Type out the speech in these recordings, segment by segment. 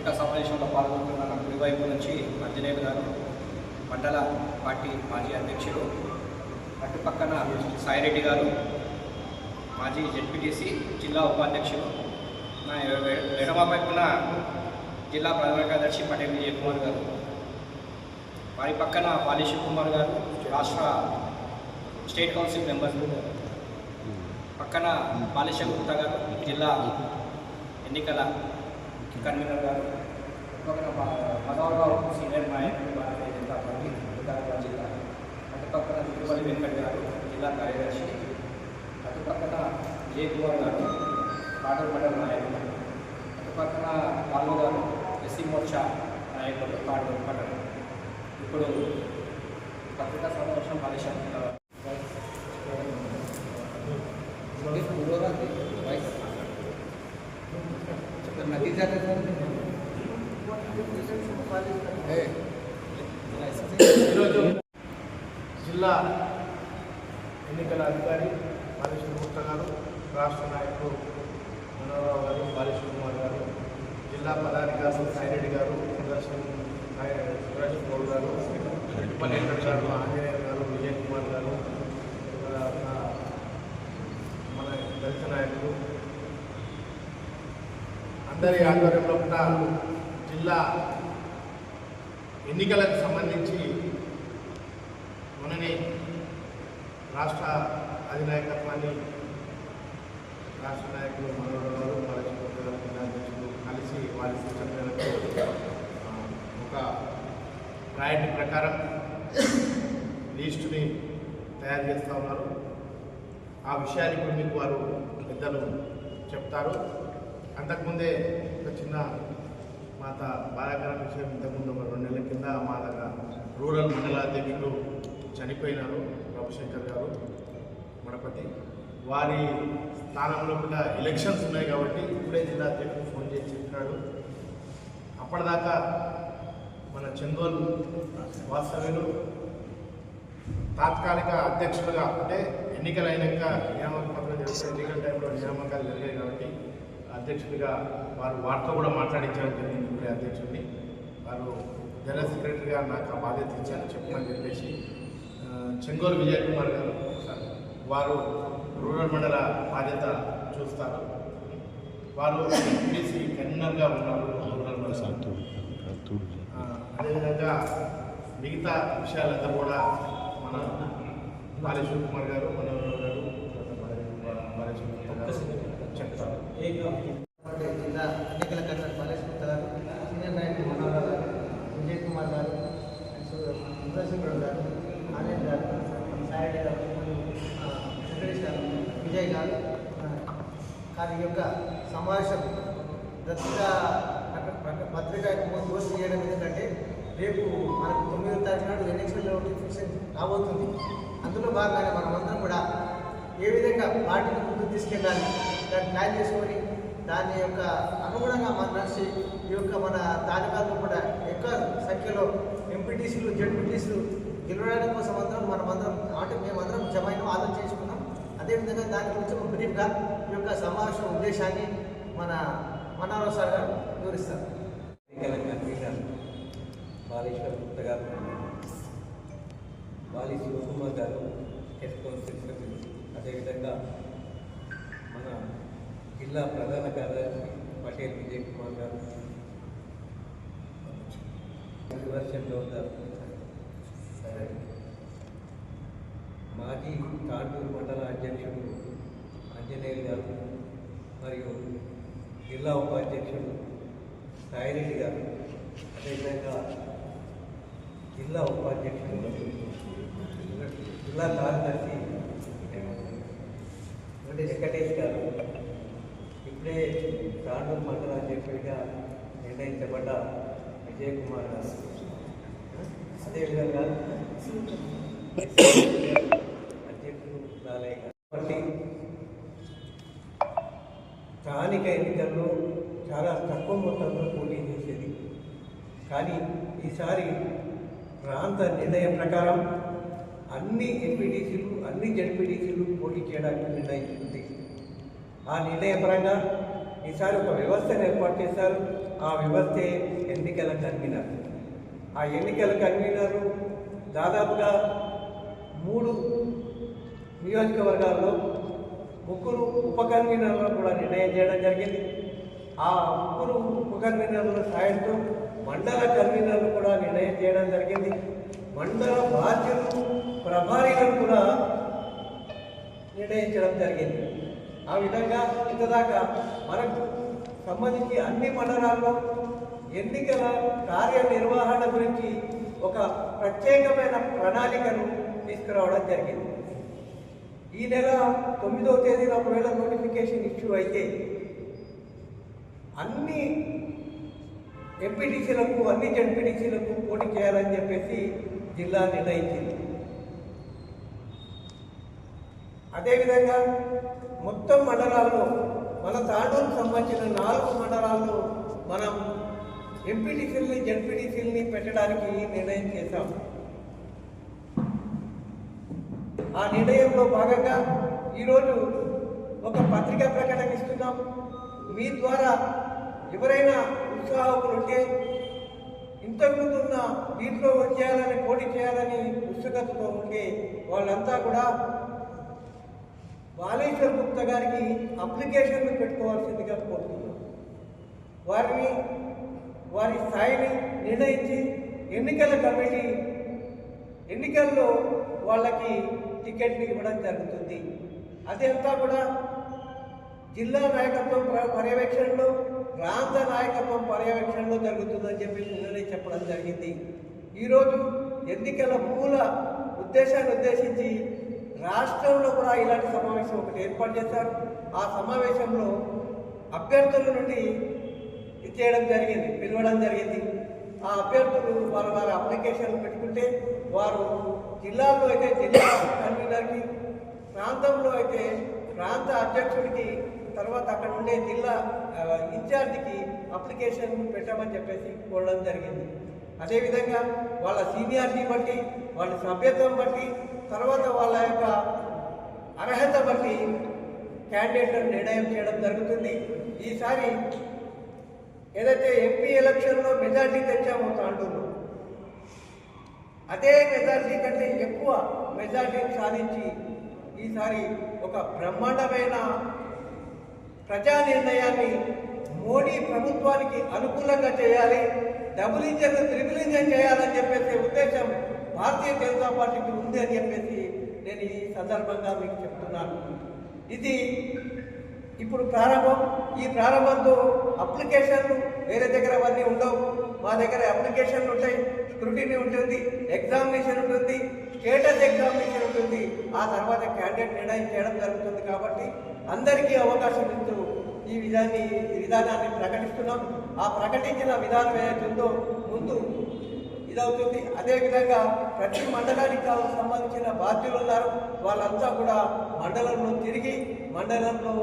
పత్రికా సమావేశంలో పాల్గొంటున్న కుడివైపు నుంచి అంజనేయులు గారు మండల పార్టీ మాజీ అధ్యక్షులు అటు పక్కన సాయిరెడ్డి గారు మాజీ జెడ్పీటీసీ జిల్లా ఉపాధ్యక్షులు నా ఎడమ వైపున జిల్లా ప్రధాన కార్యదర్శి పటేల్ విజయ్ కుమార్ గారు వారి పక్కన పాలి కుమార్ గారు రాష్ట్ర స్టేట్ కౌన్సిల్ మెంబర్స్ పక్కన బాలేశ్వర్ గుప్తా గారు జిల్లా ఎన్నికల కన్వీనర్ గారు పక్కన మదవరావు సీనియర్ నాయకులు భారతీయ జనతా పార్టీ వికారాబాద్ జిల్లా అటుపక్కన తిరుపతి వెంకట్ గారు జిల్లా కార్యదర్శి అటుపక్కన పక్కన కుమార్ గారు కాటూరు మండల నాయకులు అటుపక్కన బాలు గారు ఎస్సీ మోర్చా నాయకులు కాటూరు మండలం ఇప్పుడు పత్రికా సమావేశం బాలేశ్వర్ గుప్తా नतीजा कैसा है ఈరోజు జిల్లా ఎన్నికల అధికారి బాలేశ్వర గుప్తా గారు రాష్ట్ర నాయకులు అందరి ఆధ్వర్యంలో కూడా జిల్లా ఎన్నికలకు సంబంధించి మనని రాష్ట్ర అధినాయకత్వాన్ని రాష్ట్ర నాయకులు మనోహర్ గారు బాలచంద్ర గారు కలిసి వారి సూచన మేరకు ఒక ప్రయారిటీ ప్రకారం లిస్టుని తయారు చేస్తూ ఉన్నారు. ఆ విషయాన్ని ఇప్పుడు మీకు వారు పెద్దలు చెప్తారు. అంతకుముందే ఒక చిన్న మాత బాధాకరం విషయం ఇంతకుముందు ఒక రెండు నెలల కింద మా దగ్గర రూరల్ మండల చనిపోయినారు రవిశంకర్ గారు మడపతి వారి స్థానంలో కూడా ఎలక్షన్స్ ఉన్నాయి కాబట్టి ఇప్పుడే జిల్లా అధ్యక్షుడు ఫోన్ చేసి చెప్పినాడు. అప్పటిదాకా మన చందోల్ వాస్తవ్యులు తాత్కాలిక అధ్యక్షులుగా అంటే ఎన్నికలు అయినాక నియామక పత్రం జరుగుతాయి. ఎన్నికల టైంలో నియామకాలు జరిగాయి కాబట్టి అధ్యక్షుడిగా వారు వారితో కూడా మాట్లాడించడం జరిగింది ఇప్పుడే అధ్యక్షుడిని వారు జనరల్ సెక్రటరీగా నాకు ఆ బాధ్యత ఇచ్చారని చెప్పమని చెప్పేసి చెంగోలు విజయ్ కుమార్ గారు వారు రూరల్ మండల బాధ్యత చూస్తారు. వారు ఎంపీసీ కన్వీనర్గా ఉన్నారు రూరల్ మండల అదేవిధంగా మిగతా విషయాలంతా కూడా మన బాలేశ్వర్ కుమార్ గారు మన గారు బాలేశ్వర్ కుమార్ గారు జిల్లా ఎన్నికల కమిషన్ బాలేశ్వర గారు సీనియర్ నాయకులు మనోహర్ గారు విజయ్ కుమార్ గారు సుదర్శన్ గారు ఆనంద్ గారు సారెడ్డి గారు ఆ, వెంకటేష్ గారు విజయ్ గారు కానీ యొక్క సమావేశం పత్రికా పత్రిక పోస్ట్ చేయడం ఎందుకంటే రేపు మనకు తొమ్మిదో తారీఖు నాడు ఎలక్షన్ నోటిఫికేషన్ రాబోతుంది. అందులో భాగంగానే మనమందరం కూడా ఏ విధంగా పార్టీని ముందుకు తీసుకెళ్ళాలి? దాన్ని ప్లాన్ చేసుకొని దాని యొక్క అనుగుణంగా మన నడిచి ఈ యొక్క మన తాలిబాన్లు కూడా ఎక్కువ సంఖ్యలో ఎంపీటీసీలు జడ్పీటీసీలు గెలవడానికి కోసం అందరం మనమందరం అంటే మేమందరం జమైన ఆలోచన చేసుకున్నాం. అదేవిధంగా దాని గురించి ఒక బ్రీఫ్గా ఈ యొక్క సమావేశం ఉద్దేశాన్ని మన మనోహర్ సార్ గారు వివరిస్తారు. బాలేశ్వర్ గుప్త గారు బాలి శివకుమార్ గారు హెడ్ అదేవిధంగా మన జిల్లా ప్రధాన కార్యదర్శి పటేల్ విజయ్ కుమార్ గారు. వర్షంలో గౌడ్ మాజీ తాండూరు మండల అధ్యక్షుడు ఆంజనేయులు గారు మరియు జిల్లా ఉపాధ్యక్షుడు సాయిరెడ్డి గారు. అదేవిధంగా జిల్లా ఉపాధ్యక్షుడు జిల్లా కార్యదర్శి వెంకటేష్ గారు. ఇప్పుడే తాండూరు మండల అధ్యక్షుడిగా నిర్ణయించబడ్డ విజయ్ కుమార్ దాస్ అదేవిధంగా అధ్యక్షుడు లాలయ్య కాబట్టి స్థానిక ఎన్నికల్లో చాలా తక్కువ మొత్తంలో పోటీ చేసేది. కానీ ఈసారి ప్రాంత నిర్ణయం ప్రకారం అన్ని ఎంపీటీసీలు అన్ని జడ్పీటీసీలు పోటీ చేయడానికి నిర్ణయించింది ఆ నిర్ణయ పరంగా ఈసారి ఒక వ్యవస్థను ఏర్పాటు చేశారు. ఆ వ్యవస్థే ఎన్నికల కన్వీనర్. ఆ ఎన్నికల కన్వీనర్ దాదాపుగా మూడు నియోజకవర్గాల్లో ముగ్గురు ఉప కన్వీనర్లను కూడా నిర్ణయం చేయడం జరిగింది. ఆ ముగ్గురు ఉప కన్వీనర్ల సాయంతో మండల కన్వీనర్లు కూడా నిర్ణయం చేయడం జరిగింది. మండల బాధ్యులు ప్రభారీలను కూడా నిర్ణయించడం జరిగింది. ఆ విధంగా ఇంతదాకా మనకు సంబంధించి అన్ని మండలాల్లో ఎన్నికల కార్యనిర్వహణ గురించి ఒక ప్రత్యేకమైన ప్రణాళికను తీసుకురావడం జరిగింది. ఈ నెల తొమ్మిదవ తేదీన ఒకవేళ నోటిఫికేషన్ ఇష్యూ అయితే అన్ని ఎంపీటీసీలకు అన్ని జడ్పీటీసీలకు పోటీ చేయాలని చెప్పేసి జిల్లా నిర్ణయించింది. అదేవిధంగా మొత్తం మండలాల్లో మన తాడూరుకు సంబంధించిన నాలుగు మండలాల్లో మనం ఎంపీడీసీల్ని జడ్పీటీసీలని పెట్టడానికి నిర్ణయం చేశాం. ఆ నిర్ణయంలో భాగంగా ఈరోజు ఒక పత్రికా ప్రకటన ఇస్తున్నాం. మీ ద్వారా ఎవరైనా ఉత్సాహకులు ఉంటే ఇంతకుముందు ఉన్న దీంట్లో చేయాలని పోటీ చేయాలని ఉత్సుకతతో ఉంటే వాళ్ళంతా కూడా బాలేశ్వర్ గుప్తా గారికి అప్లికేషన్లు పెట్టుకోవాల్సిందిగా కోరుతున్నాం. వారిని వారి స్థాయిని నిర్ణయించి ఎన్నికల కమిటీ ఎన్నికల్లో వాళ్ళకి టికెట్లు ఇవ్వడం జరుగుతుంది. అదంతా కూడా జిల్లా నాయకత్వం ప్ర- పర్యవేక్షణలో ప్రాంత నాయకత్వం పర్యవేక్షణలో జరుగుతుందని చెప్పి నిన్ననే చెప్పడం జరిగింది. ఈరోజు ఎన్నికల మూల ఉద్దేశాన్ని ఉద్దేశించి రాష్ట్రంలో కూడా ఇలాంటి సమావేశం ఒకటి ఏర్పాటు చేశారు. ఆ సమావేశంలో అభ్యర్థుల నుండి ఇచ్చేయడం జరిగింది పిలవడం జరిగింది. ఆ అభ్యర్థులు వాళ్ళ వారి అప్లికేషన్లు పెట్టుకుంటే వారు జిల్లాలో అయితే జిల్లా కన్వీనర్కి ప్రాంతంలో అయితే ప్రాంత అధ్యక్షుడికి తర్వాత అక్కడ ఉండే జిల్లా ఇన్ఛార్జికి అప్లికేషన్ పెట్టమని చెప్పేసి కోరడం జరిగింది. అదేవిధంగా వాళ్ళ సీనియారిటీ బట్టి వాళ్ళ సభ్యత్వం బట్టి తర్వాత వాళ్ళ యొక్క అర్హత బట్టి క్యాండిడేట్లను నిర్ణయం చేయడం జరుగుతుంది. ఈసారి ఏదైతే ఎంపీ ఎలక్షన్లో మెజార్టీ తెచ్చామో తాండూరు అదే మెజార్టీ కంటే ఎక్కువ మెజార్టీని సాధించి ఈసారి ఒక బ్రహ్మాండమైన ప్రజా నిర్ణయాన్ని మోడీ ప్రభుత్వానికి అనుకూలంగా చేయాలి డబుల్ ఇంజన్ త్రిబుల్ ఇంజన్ చేయాలని చెప్పేసి ఉద్దేశం భారతీయ జనతా పార్టీకి ఉంది అని చెప్పేసి నేను ఈ సందర్భంగా మీకు చెప్తున్నాను. ఇది ఇప్పుడు ప్రారంభం. ఈ ప్రారంభంతో అప్లికేషన్లు వేరే దగ్గర అవన్నీ ఉండవు. మా దగ్గర అప్లికేషన్లు ఉంటాయి స్క్రూటినీ ఉంటుంది ఎగ్జామినేషన్ ఉంటుంది స్టేటస్ ఎగ్జామినేషన్ ఉంటుంది. ఆ తర్వాత క్యాండిడేట్ నిర్ణయం చేయడం జరుగుతుంది కాబట్టి అందరికీ అవకాశం ఇస్తూ ఈ విధాన్ని విధానాన్ని ప్రకటిస్తున్నాం. ఆ ప్రకటించిన విధానం ఏదైతుందో ముందు ఇదవుతుంది. అదేవిధంగా ప్రతి మండలానికి సంబంధించిన బాధ్యులు ఉన్నారు. వాళ్ళంతా కూడా మండలంలో తిరిగి మండలంలో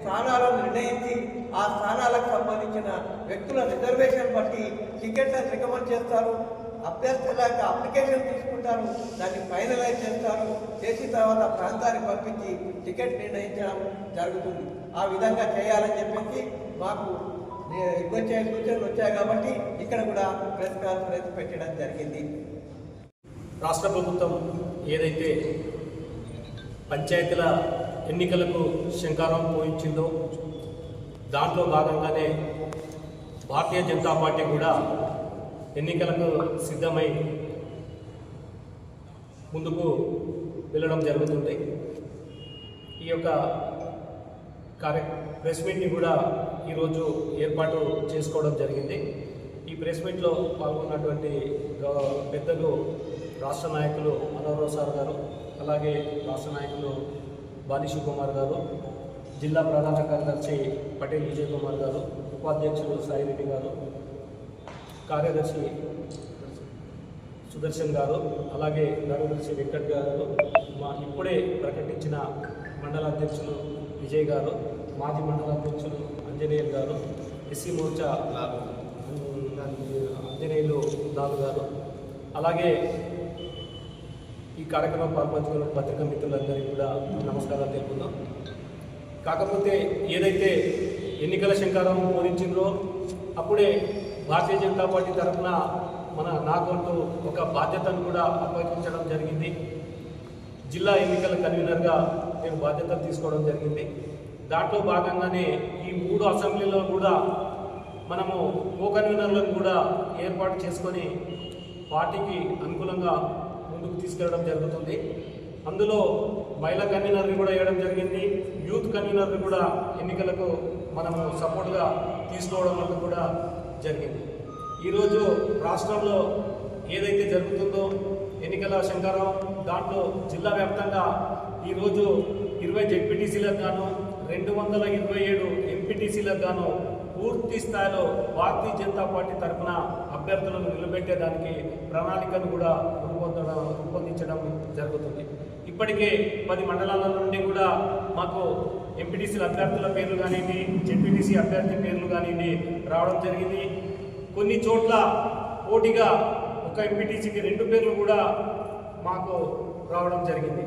స్థానాలను నిర్ణయించి ఆ స్థానాలకు సంబంధించిన వ్యక్తుల రిజర్వేషన్ బట్టి టికెట్లను రికమెండ్ చేస్తారు. అభ్యర్థుల యొక్క అప్లికేషన్ తీసుకుంటారు. దాన్ని ఫైనలైజ్ చేస్తారు. చేసిన తర్వాత ప్రాంతానికి పంపించి టికెట్ నిర్ణయించడం జరుగుతుంది. ఆ విధంగా చేయాలని చెప్పేసి మాకు వచ్చే సూచనలు వచ్చాయి కాబట్టి ఇక్కడ కూడా ప్రెస్ కాన్ఫరెన్స్ పెట్టడం జరిగింది. రాష్ట్ర ప్రభుత్వం ఏదైతే పంచాయతీల ఎన్నికలకు శంకారం పోయించిందో దాంట్లో భాగంగానే భారతీయ జనతా పార్టీ కూడా ఎన్నికలకు సిద్ధమై ముందుకు వెళ్ళడం జరుగుతుంది. ఈ యొక్క కార్య ప్రెస్ మీట్ని కూడా ఈరోజు ఏర్పాటు చేసుకోవడం జరిగింది. ఈ ప్రెస్ మీట్లో పాల్గొన్నటువంటి పెద్దలు రాష్ట్ర నాయకులు మనోహర్ సార్ గారు అలాగే రాష్ట్ర నాయకులు బాలి కుమార్ గారు జిల్లా ప్రధాన కార్యదర్శి పటేల్ విజయ్ కుమార్ గారు ఉపాధ్యక్షులు సాయిరెడ్డి గారు కార్యదర్శి సుదర్శన్ గారు అలాగే కార్యదర్శి వెంకట్ గారు మా ఇప్పుడే ప్రకటించిన మండల అధ్యక్షులు విజయ్ గారు మాజీ మండల అధ్యక్షులు అంజనేయులు గారు ఎస్సీ మోర్చా ఆంజనేయులు లాలు గారు. అలాగే ఈ కార్యక్రమం పాల్పంచుకున్న పత్రికా మిత్రులందరికీ కూడా నమస్కారాలు తెలుపుతున్నాం. కాకపోతే ఏదైతే ఎన్నికల శంకారం పూరించిండ్రో అప్పుడే భారతీయ జనతా పార్టీ తరఫున మన నాకంటూ ఒక బాధ్యతను కూడా అప్పగించడం జరిగింది. జిల్లా ఎన్నికల కన్వీనర్గా నేను బాధ్యతలు తీసుకోవడం జరిగింది. దాంట్లో భాగంగానే ఈ మూడు అసెంబ్లీలో కూడా మనము కోకన్వీనర్లను కూడా ఏర్పాటు చేసుకొని పార్టీకి అనుకూలంగా ముందుకు తీసుకెళ్ళడం జరుగుతుంది. అందులో మహిళా కన్వీనర్ని కూడా వేయడం జరిగింది. యూత్ కన్వీనర్ని కూడా ఎన్నికలకు మనము సపోర్ట్గా తీసుకోవడం వల్ల కూడా జరిగింది. ఈరోజు రాష్ట్రంలో ఏదైతే జరుగుతుందో ఎన్నికల శంకరం దాంట్లో జిల్లా వ్యాప్తంగా ఈరోజు ఇరవై జెడ్పీటీసీలకు గాను రెండు వందల ఇరవై ఏడు ఎంపీటీసీలకు గాను పూర్తి స్థాయిలో భారతీయ జనతా పార్టీ తరఫున అభ్యర్థులను నిలబెట్టేదానికి ప్రణాళికను కూడా రూపొందడం రూపొందించడం జరుగుతుంది. ఇప్పటికే పది మండలాల నుండి కూడా మాకు ఎంపీటీసీల అభ్యర్థుల పేర్లు కానివ్వండి జెడ్పీటీసీ అభ్యర్థి పేర్లు కానివ్వండి రావడం జరిగింది. కొన్ని చోట్ల పోటీగా ఒక ఎంపీటీసీకి రెండు పేర్లు కూడా మాకు రావడం జరిగింది.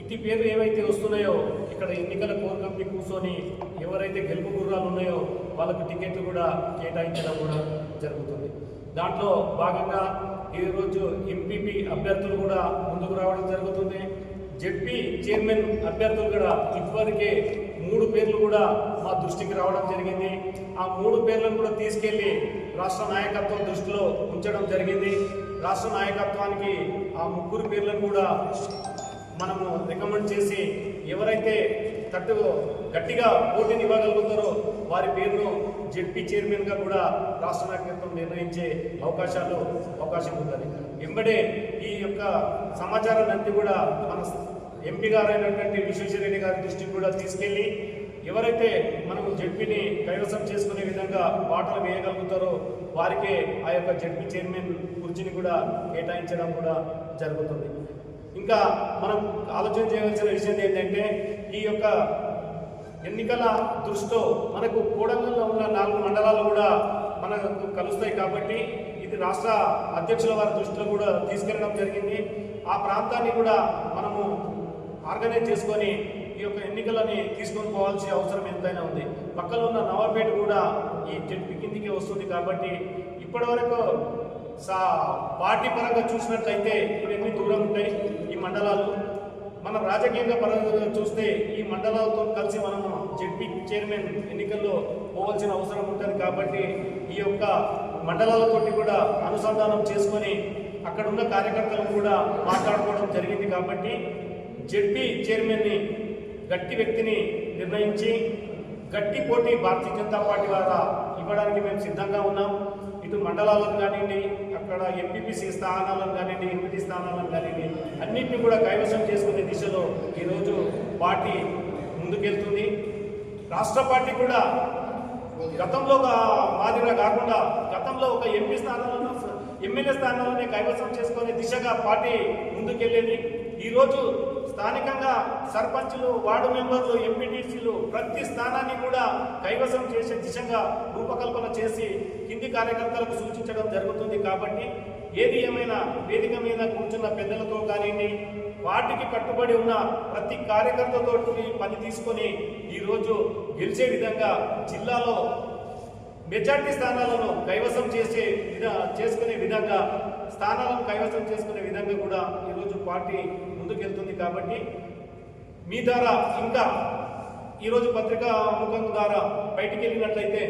ఇట్టి పేర్లు ఏవైతే వస్తున్నాయో ఇక్కడ ఎన్నికల కోర్ కమిటీ కూర్చొని ఎవరైతే గెలుపు గుర్రాలు ఉన్నాయో వాళ్ళకు టికెట్లు కూడా కేటాయించడం కూడా జరుగుతుంది. దాంట్లో భాగంగా ఈరోజు ఎంపీపీ అభ్యర్థులు కూడా ముందుకు రావడం జరుగుతుంది. జెడ్పీ చైర్మన్ అభ్యర్థులు కూడా ఇప్పటికే మూడు పేర్లు కూడా మా దృష్టికి రావడం జరిగింది. ఆ మూడు పేర్లను కూడా తీసుకెళ్ళి రాష్ట్ర నాయకత్వం దృష్టిలో ఉంచడం జరిగింది. రాష్ట్ర నాయకత్వానికి ఆ ముగ్గురు పేర్లను కూడా మనము రికమెండ్ చేసి ఎవరైతే తట్టు గట్టిగా పోటీని ఇవ్వగలుగుతారో వారి పేరును జెడ్పీ చైర్మన్గా కూడా రాష్ట్ర నాయకత్వం నిర్ణయించే అవకాశాలు అవకాశం ఉందని వెంబడే ఈ యొక్క సమాచారాన్ని అంతా కూడా మన ఎంపీ గారైనటువంటి విశ్వేశ్వరరెడ్డి గారి దృష్టికి కూడా తీసుకెళ్ళి ఎవరైతే మనము జడ్పీని కైవసం చేసుకునే విధంగా బాటలు వేయగలుగుతారో వారికే ఆ యొక్క జడ్పీ చైర్మన్ కుర్చీని కూడా కేటాయించడం కూడా జరుగుతుంది. ఇంకా మనం ఆలోచన చేయవలసిన విషయం ఏంటంటే ఈ యొక్క ఎన్నికల దృష్టితో మనకు కోడంగల్లో ఉన్న నాలుగు మండలాలు కూడా మనకు కలుస్తాయి కాబట్టి ఇది రాష్ట్ర అధ్యక్షుల వారి దృష్టిలో కూడా తీసుకెళ్ళడం జరిగింది. ఆ ప్రాంతాన్ని కూడా మనము ఆర్గనైజ్ చేసుకొని ఈ యొక్క ఎన్నికలని తీసుకొని పోవాల్సిన అవసరం ఎంతైనా ఉంది. పక్కన ఉన్న నవాపేట కూడా ఈ జడ్పీ కిందికి వస్తుంది కాబట్టి ఇప్పటివరకు సా పార్టీ పరంగా చూసినట్లయితే ఇవన్నీ దూరం ఉంటాయి ఈ మండలాలు? మనం రాజకీయంగా పరంగా చూస్తే ఈ మండలాలతో కలిసి మనము జడ్పీ చైర్మన్ ఎన్నికల్లో పోవాల్సిన అవసరం ఉంటుంది కాబట్టి ఈ యొక్క మండలాలతోటి కూడా అనుసంధానం చేసుకొని అక్కడ ఉన్న కార్యకర్తలు కూడా మాట్లాడుకోవడం జరిగింది కాబట్టి జడ్పీ చైర్మన్ని గట్టి వ్యక్తిని నిర్ణయించి గట్టి పోటీ భారతీయ జనతా పార్టీ ద్వారా ఇవ్వడానికి మేము సిద్ధంగా ఉన్నాం. ఇటు మండలాలను కానివ్వండి ఇక్కడ ఎంపీపీసీ స్థానాలను కానివ్వండి ఎంపీ స్థానాలను కానివ్వండి అన్నింటినీ కూడా కైవసం చేసుకునే దిశలో ఈరోజు పార్టీ ముందుకెళ్తుంది. రాష్ట్ర పార్టీ కూడా గతంలో ఒక మాదిరిగా కాకుండా గతంలో ఒక ఎంపీ స్థానాలను ఎమ్మెల్యే స్థానాలనే కైవసం చేసుకునే దిశగా పార్టీ ముందుకెళ్ళేది. ఈరోజు స్థానికంగా సర్పంచ్లు వార్డు మెంబర్లు ఎంపీటీసీలు ప్రతి స్థానాన్ని కూడా కైవసం చేసే దిశగా రూపకల్పన చేసి కింది కార్యకర్తలకు సూచించడం జరుగుతుంది కాబట్టి ఏది ఏమైనా వేదిక మీద కూర్చున్న పెద్దలతో కానివ్వండి వాటికి కట్టుబడి ఉన్న ప్రతి కార్యకర్తతో పని తీసుకొని ఈరోజు గెలిచే విధంగా జిల్లాలో మెజార్టీ స్థానాలను కైవసం చేసే విధా చేసుకునే విధంగా స్థానాలను కైవసం చేసుకునే విధంగా కూడా ఈరోజు పార్టీ ముందుకెళ్తుంది కాబట్టి మీ ద్వారా ఇంకా ఈరోజు పత్రికా ముఖం ద్వారా బయటికి వెళ్ళినట్లయితే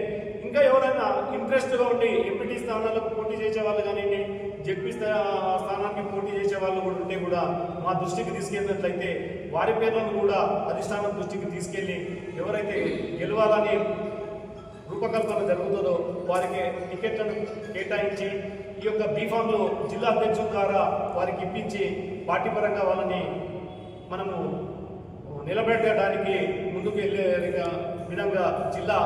ఇంకా ఎవరైనా ఇంట్రెస్ట్గా ఉండి ఎంపీటీ స్థానాలకు పోటీ చేసే వాళ్ళు కానివ్వండి జడ్పీ స్థా- స్థానానికి పోటీ చేసే వాళ్ళు కూడా ఉంటే కూడా మా దృష్టికి తీసుకెళ్ళినట్లయితే వారి పేర్లను కూడా అధిష్టానం దృష్టికి తీసుకెళ్ళి ఎవరైతే గెలవాలని రూపకల్పన జరుగుతుందో వారికి టికెట్లను కేటాయించి ఈ యొక్క బీఫామ్లో జిల్లా అధ్యక్షుల ద్వారా వారికి ఇప్పించి పార్టీ పరంగా వాళ్ళని మనము నిలబెట్టడానికి ముందుకు వెళ్ళే విధంగా జిల్లా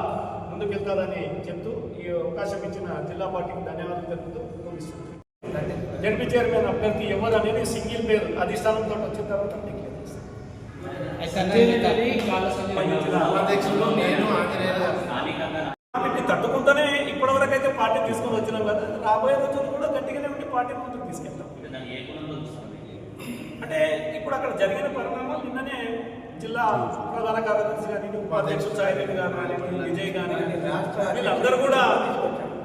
ముందుకెళ్తాదని చెప్తూ ఈ అవకాశం ఇచ్చిన జిల్లా పార్టీకి ధన్యవాదాలు తెలుపుతూ ముగిస్తున్నాను. జడ్పీ చైర్మన్ అభ్యర్థి ఎవరు అనేది సింగిల్ పేరు అధిష్టానంతో వచ్చిన తర్వాత డిక్లేర్ చేస్తాం తట్టుకుంటూనే ఇప్పటివరకు అయితే పార్టీ తీసుకొని వచ్చినాం కదా రాబోయే రోజులు కూడా గట్టిగానే ఉండి పార్టీ ముందుకు తీసుకెళ్తాం. అంటే ఇప్పుడు అక్కడ జరిగిన పరిణామాలు నిన్ననే జిల్లా ప్రధాన కార్యదర్శి కానీ ఉపాధ్యక్షుడు సాయి రెడ్డి గారు కానీ విజయ్ కానీ వీళ్ళందరూ కూడా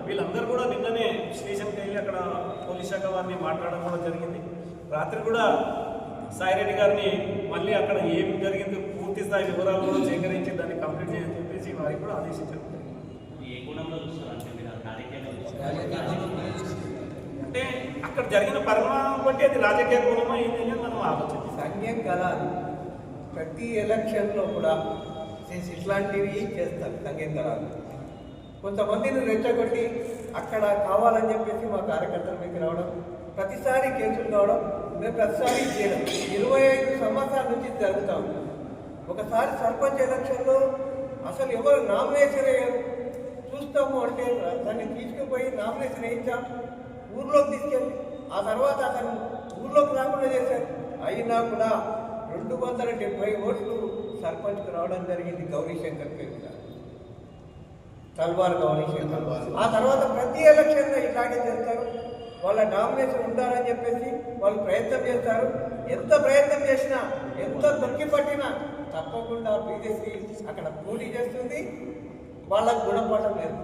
వీళ్ళందరూ కూడా నిన్ననే స్టేషన్కి వెళ్ళి అక్కడ పోలీస్ శాఖ వారిని మాట్లాడడం కూడా జరిగింది. రాత్రి కూడా సాయిరెడ్డి గారిని మళ్ళీ అక్కడ ఏం జరిగింది పూర్తి స్థాయి వివరాలు కూడా సేకరించి దాన్ని కంప్లీట్ చేయని చెప్పేసి వారికి కూడా ఆదేశించారు ఏ గుణంలో చూస్తారు అంటే మీరు రాజకీయంగా చూస్తారు అంటే అక్కడ జరిగిన పరిణామం బట్టి అది రాజకీయ కోణమా ఏంటి అని మనం ఆలోచించాలి సంఘం కదా ప్రతి ఎలక్షన్లో కూడా చేసి ఇట్లాంటివి చేస్తారు సంఘం కళాలు కొంతమందిని రెచ్చగొట్టి అక్కడ కావాలని చెప్పేసి మా కార్యకర్తల మీకు రావడం ప్రతిసారి కేసులు కావడం మేము ప్రతిసారి చేయడం. ఇరవై ఐదు సంవత్సరాల నుంచి జరుగుతాం ఒకసారి సర్పంచ్ ఎలక్షన్లో అసలు ఎవరు నామినేషన్ చూస్తాము అంటే దాన్ని తీసుకుపోయి నామినేషన్ వేయించాం ఊర్లోకి తీసుకెళ్ళి. ఆ తర్వాత అతను ఊర్లోకి రాకుండా చేశారు అయినా కూడా రెండు వందల డెబ్బై ఓట్లు సర్పంచ్కి రావడం జరిగింది గౌరీశంకర్ పేరు తల్వార్ గౌరీశంకర్. ఆ తర్వాత ప్రతి ఎలక్షన్లో ఇలాగే చేస్తారు. వాళ్ళ డామినేషన్ ఉండాలని చెప్పేసి వాళ్ళు ప్రయత్నం చేస్తారు. ఎంత ప్రయత్నం చేసినా ఎంత దొరికి పట్టినా తప్పకుండా బీజేపీ అక్కడ పోటీ చేస్తుంది. వాళ్ళకు గుణపాఠం లేదు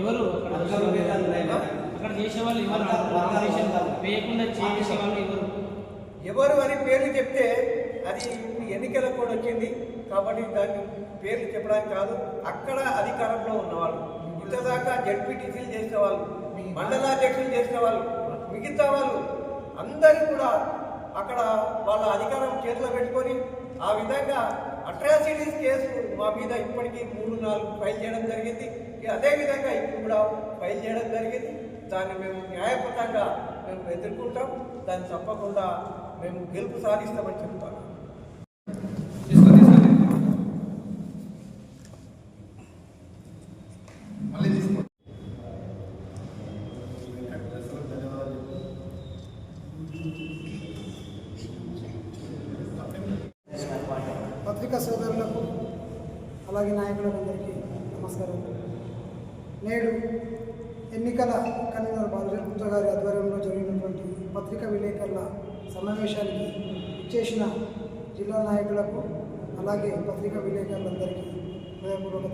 ఎవరు అక్కడ అక్కడ చేసే వాళ్ళు ఎవరు నామినేషన్ వేయకుండా చేసే వాళ్ళు ఎవరు? ఎవరు అని పేర్లు చెప్తే అది ఇప్పుడు ఎన్నికల కూడా వచ్చింది కాబట్టి దాన్ని పేర్లు చెప్పడానికి కాదు అక్కడ అధికారంలో ఉన్నవాళ్ళు. ఇంతదాకా జడ్పీటీసీలు చేసిన వాళ్ళు మండలాధ్యక్షులు చేసిన వాళ్ళు మిగతా వాళ్ళు అందరూ కూడా అక్కడ వాళ్ళ అధికారం చేతిలో పెట్టుకొని ఆ విధంగా అట్రాసిటీస్ కేసు మా మీద ఇప్పటికీ మూడు నాలుగు ఫైల్ చేయడం జరిగింది. ఇక అదే విధంగా ఇప్పుడు కూడా ఫైల్ చేయడం జరిగింది. దాన్ని మేము న్యాయపరంగా మేము ఎదుర్కొంటాం. దాన్ని తప్పకుండా మేము గెలుపు సాధిస్తామని చెప్తాను. పత్రికా సోదరులకు అలాగే నాయకులకు అందరికీ నమస్కారం నేడు ఎన్నికల కన్వీనర్ బాలచంద్ర గారి ఆధ్వర్యంలో జరిగినటువంటి పత్రికా విలేకరుల సమావేశానికి ఇచ్చేసిన జిల్లా నాయకులకు అలాగే పత్రికా విలేకరులందరికీ హృదయపూర్వక